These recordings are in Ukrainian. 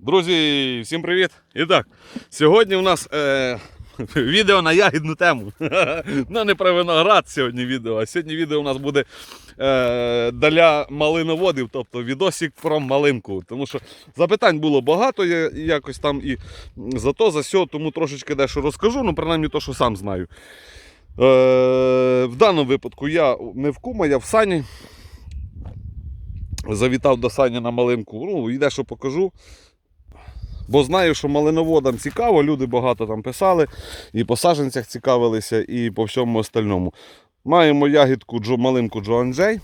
Друзі, всім привіт! І так, сьогодні у нас е, відео на ягідну тему. ну, не про виноград сьогодні відео, а сьогодні відео у нас буде е, для малиноводів, тобто відосик про малинку. Тому що запитань було багато я, якось там і за то, за сьо, тому трошечки дещо розкажу, ну принаймні то, що сам знаю. Е, в даному випадку я не в кума, я в сані. Завітав до Сані на малинку. Ну, і дещо покажу. Бо знаю, що малиноводам цікаво, люди багато там писали, і по саджанцях цікавилися, і по всьому остальному. Маємо ягідку Джо, малинку Джоан Джей.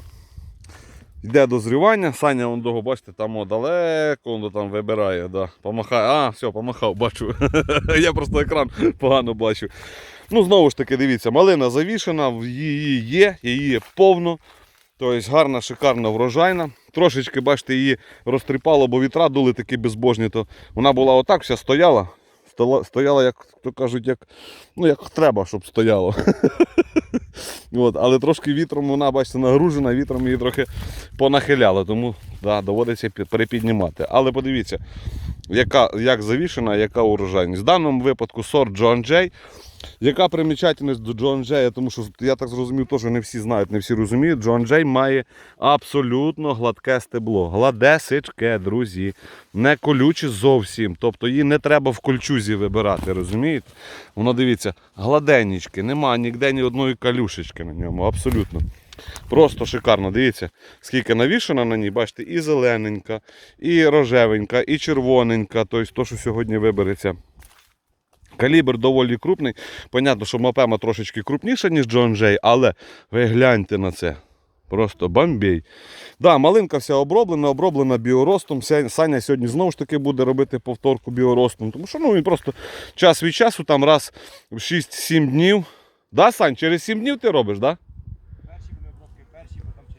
Йде дозрівання. Саня вон того, бачите, там о, далеко воно там вибирає. Да. Помахає. А, все, помахав, бачу. Я просто екран погано бачу. Ну, знову ж таки, дивіться, малина завішена, її є, її є повно. Тобто гарна, шикарна, врожайна. Трошечки, бачите, її розтріпало, бо вітра дули такі безбожні, то вона була отак, вся стояла. Стояла, як то кажуть, як, ну, як треба, щоб стояло. От, але трошки вітром вона, бачите, нагружена, вітром її трохи понахиляло, тому да, доводиться перепіднімати. Але подивіться, яка, як завішена, яка урожайність. В даному випадку сорт Джон Джей. Яка примічательність до Джон Джея, тому що я так зрозумів, теж не всі знають, не всі розуміють. Джон Джей має абсолютно гладке стебло. Гладесичке, друзі. Не колюче зовсім. Тобто її не треба в кольчузі вибирати, розумієте? Воно дивіться, гладенічки, нема ніде ні одної калюшечки на ньому, абсолютно. Просто шикарно. Дивіться, скільки навішано на ній, бачите, і зелененька, і рожевенька, і червоненька, тобто то, що сьогодні вибереться. Калібр доволі крупний. Понятно, що Мапема трошечки крупніша, ніж Джон Джей, але ви гляньте на це. Просто бомбей. Да, малинка вся оброблена, оброблена біоростом. Саня сьогодні знову ж таки буде робити повторку біоростом. Тому що ну, він просто час від часу, там раз в 6-7 днів. Да, Сань, через 7 днів ти робиш, да?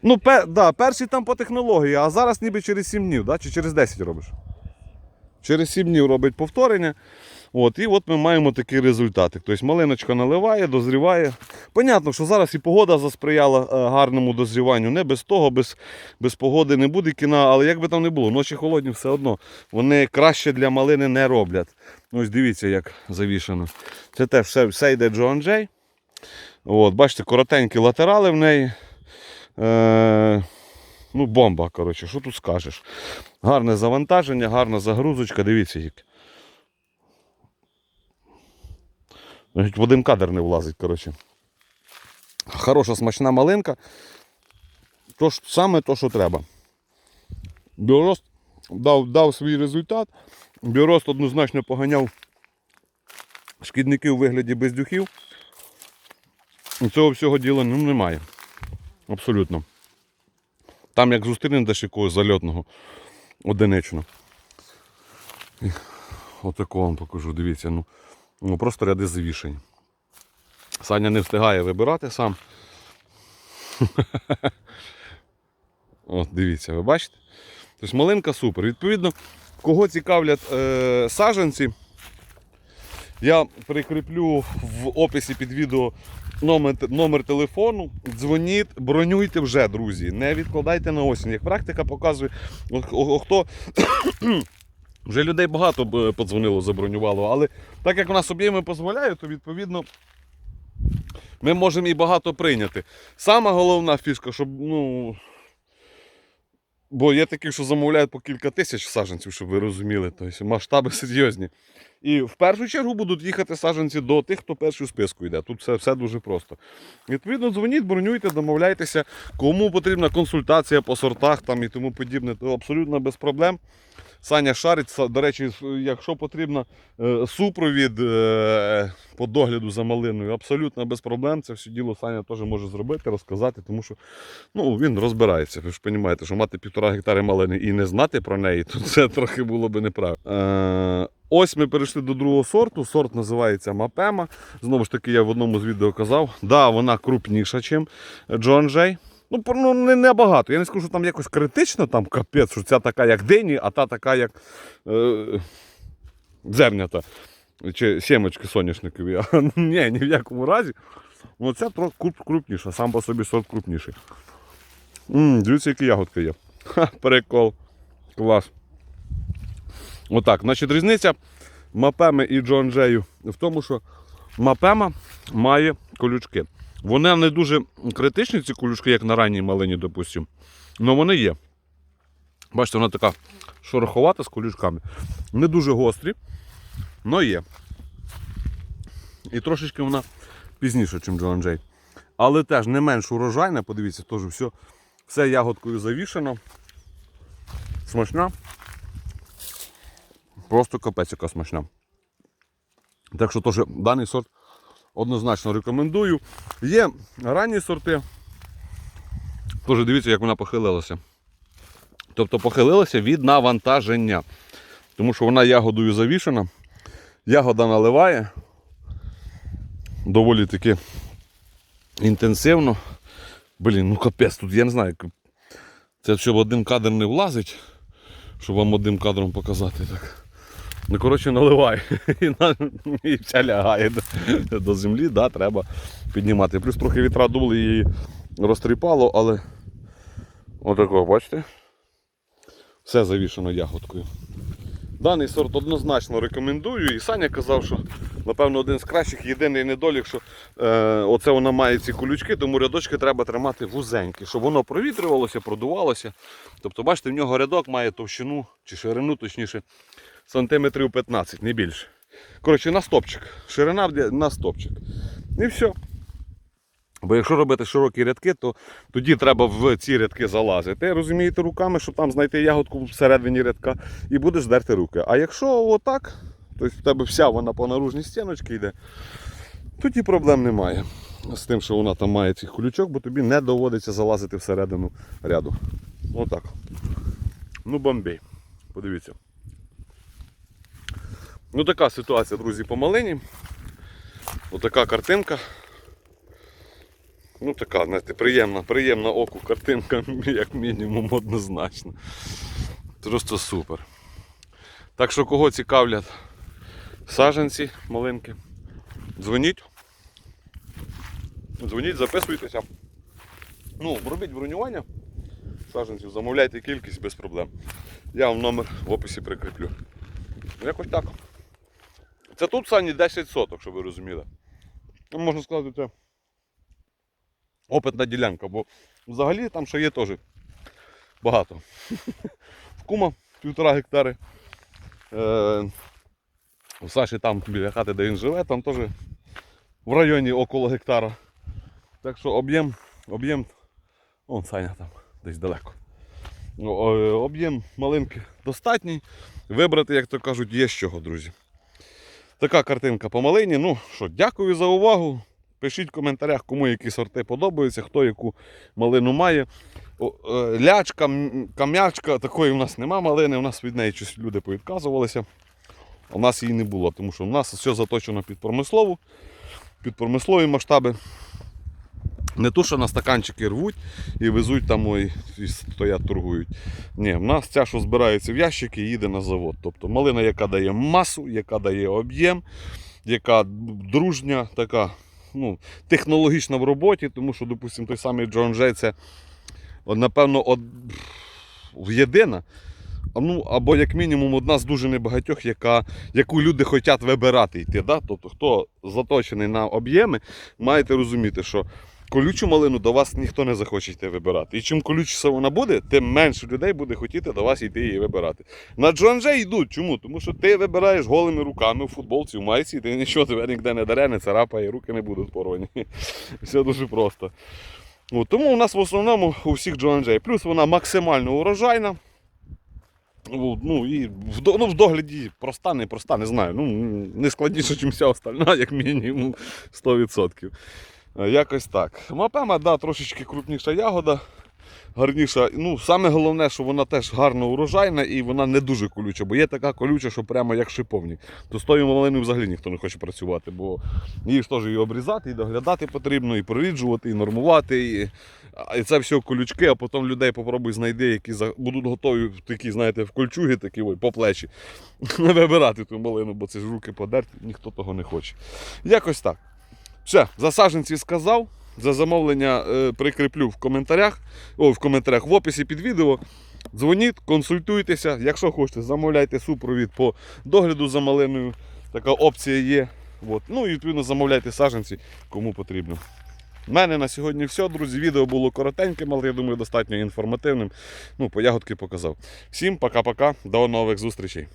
Ну, пе, да, перший там по технології, а зараз ніби через 7 днів, да? чи через 10 робиш? Через 7 днів робить повторення. От, і от ми маємо такий результатик. Тобто малиночка наливає, дозріває. Понятно, що зараз і погода засприяла е, гарному дозріванню. Не без того, без, без погоди не буде кіна, але як би там не було, ночі холодні все одно. Вони краще для малини не роблять. Ось дивіться, як завішано. Це теж все, все йде Джоан Джей. От, бачите, коротенькі латерали в неї. Е, ну, бомба, коротше, що тут скажеш. Гарне завантаження, гарна загрузочка, дивіться як. В один кадр не влазить, коротше. Хороша смачна малинка. То ж, саме то, що треба. Біорост дав, дав свій результат. Біорост однозначно поганяв шкідників у вигляді бездюхів. Цього всього діла ну, немає. Абсолютно. Там як зустрінеш якогось зальотного одинично. І Отакого вам покажу, дивіться, ну, ну просто ряди завішень. Саня не встигає вибирати сам. От, дивіться, ви бачите? Тобто малинка супер. Відповідно, кого цікавлять е, саджанці, я прикріплю в описі під відео номер, номер телефону. Дзвоніть, бронюйте вже, друзі. Не відкладайте на осінь. Як практика показує, хто вже людей багато е, подзвонило, забронювало, але так як у нас об'єми дозволяють, то відповідно ми можемо і багато прийняти. Сама головна фішка, щоб, ну. Бо є такі, що замовляють по кілька тисяч саджанців, щоб ви розуміли. Тобто масштаби серйозні. І в першу чергу будуть їхати саджанці до тих, хто перший у списку йде. Тут все, все дуже просто. Відповідно, дзвоніть, бронюйте, домовляйтеся, кому потрібна консультація по сортах там і тому подібне, то абсолютно без проблем. Саня шарить, до речі, якщо потрібно е, супровід е, по догляду за малиною, абсолютно без проблем. Це все діло Саня теж може зробити, розказати, тому що ну, він розбирається. Ви ж розумієте, що мати півтора гектари малини і не знати про неї, то це трохи було би неправильно. Ось ми перейшли до другого сорту. Сорт називається Мапема. Знову ж таки, я в одному з відео казав, да, вона крупніша, ніж Джон Джей. Ну, ну не набагато. Я не скажу, що там якось критично, там капець, що ця така, як дині, а та така, як е, зернята. Чи сімочки соняшникові. А, ні, ні в якому разі. Ну, це трохи крупніша, сам по собі сорт крупніший. М, дивіться, які ягодки є. Ха, прикол. Клас. Отак. Значить, різниця Мапеми і Джон Джею в тому, що Мапема має колючки. Вони не дуже критичні, ці колючки, як на ранній малині, допустимо. Але вони є. Бачите, вона така шороховата з колючками. Не дуже гострі, але є. І трошечки вона пізніше, ніж Джон Джей. Але теж не менш урожайна, подивіться, теж все, все ягодкою завішено. Смачна. Просто капець яка смачна. Так що теж даний сорт однозначно рекомендую. Є ранні сорти. Теж дивіться, як вона похилилася. Тобто похилилася від навантаження. Тому що вона ягодою завішена. Ягода наливає. Доволі таки інтенсивно. Блін, ну капець, тут я не знаю. Це щоб один кадр не влазить, щоб вам одним кадром показати. Так. Ну, коротше, наливає. І, і вся лягає до, до землі, да, треба піднімати. Плюс трохи вітра дули, її розтріпало, але отако, бачите? Все завішено ягодкою. Даний сорт однозначно рекомендую. І Саня казав, що напевно один з кращих, єдиний недолік, що е, оце вона має ці колючки, тому рядочки треба тримати вузенькі, щоб воно провітрювалося, продувалося. Тобто, бачите, в нього рядок має товщину чи ширину, точніше, сантиметрів 15, не більше. Коротше, на стопчик. Ширина на стопчик. І все. Бо якщо робити широкі рядки, то тоді треба в ці рядки залазити. Розумієте, руками, щоб там знайти ягодку всередині рядка і будеш дерти руки. А якщо отак, то в тебе вся вона по наружній стіночці йде, тоді проблем немає з тим, що вона там має цих колючок, бо тобі не доводиться залазити всередину ряду. Отак. Ну, бомбей. Подивіться. Ну така ситуація, друзі, по малині. Отака картинка. Ну така, знаєте, приємна, приємна оку картинка, як мінімум, однозначно. Просто супер. Так що кого цікавлять саженці малинки, дзвоніть. Дзвоніть, записуйтеся. Ну, робіть бронювання саженців, замовляйте кількість без проблем. Я вам номер в описі прикріплю. Ну, Якось так. Це тут сані 10 соток, щоб ви розуміли. Ну, можна сказати, це опитна ділянка, бо взагалі там ще є теж багато. В кума півтора гектари. Е, у Саші там біля хати, де він живе, там теж в районі около гектара. Так що об'єм, об'єм, он Саня там десь далеко. Ну, Об'єм малинки достатній. Вибрати, як то кажуть, є з чого, друзі. Така картинка по малині. Ну що, дякую за увагу. Пишіть в коментарях, кому які сорти подобаються, хто яку малину має. Е, Лячка, кам'ячка, такої в нас нема малини, у нас від неї щось люди повідказувалися. У нас її не було, тому що у нас все заточено під промислову, під промислові масштаби. Не то, що на стаканчики рвуть і везуть там ой, і стоять, торгують. Ні, в нас ця, що збирається в ящики, їде на завод. Тобто малина, яка дає масу, яка дає об'єм, яка дружня, така ну, технологічна в роботі, тому що, допустимо, той самий Джон Джей це, напевно, од... єдина. Ну, або як мінімум одна з дуже небагатьох, яка, яку люди хочуть вибирати йти. Да? Тобто, хто заточений на об'єми, маєте розуміти, що колючу малину до вас ніхто не захоче йти вибирати. І чим колючіша вона буде, тим менше людей буде хотіти до вас йти її вибирати. На Джонже йдуть. Чому? Тому що ти вибираєш голими руками в футболці, в майці, ти нічого тебе ніде не даре, не царапає, руки не будуть порвані. Все дуже просто. От, тому у нас в основному у всіх Джонджей. Плюс вона максимально урожайна. Ну, і в, ну, в догляді проста, не проста, не знаю. Ну, не складніше, ніж вся остальна, як мінімум 100%. Е, Якось так. Мапема, да, трошечки крупніша ягода, гарніша. Ну, саме головне, що вона теж гарно урожайна і вона не дуже колюча, бо є така колюча, що прямо як шиповник. То з тою малиною взагалі ніхто не хоче працювати, бо її ж теж і обрізати, і доглядати потрібно, і проріджувати, і нормувати. І, і це все колючки, а потім людей попробуй знайди, які будуть готові такі, знаєте, в кольчуги такі ой, по плечі. Не вибирати ту малину, бо це ж руки подерті, ніхто того не хоче. Якось так. Все, за саджанці сказав. За замовлення е, прикріплю в коментарях, о, в коментарях в описі під відео. Дзвоніть, консультуйтеся. Якщо хочете, замовляйте супровід по догляду за малиною. Така опція є. От. Ну і відповідно замовляйте саджанці, кому потрібно. У мене на сьогодні все, друзі. Відео було коротеньким, але я думаю, достатньо інформативним. Ну, по ягодки показав. Всім пока-пока, до нових зустрічей.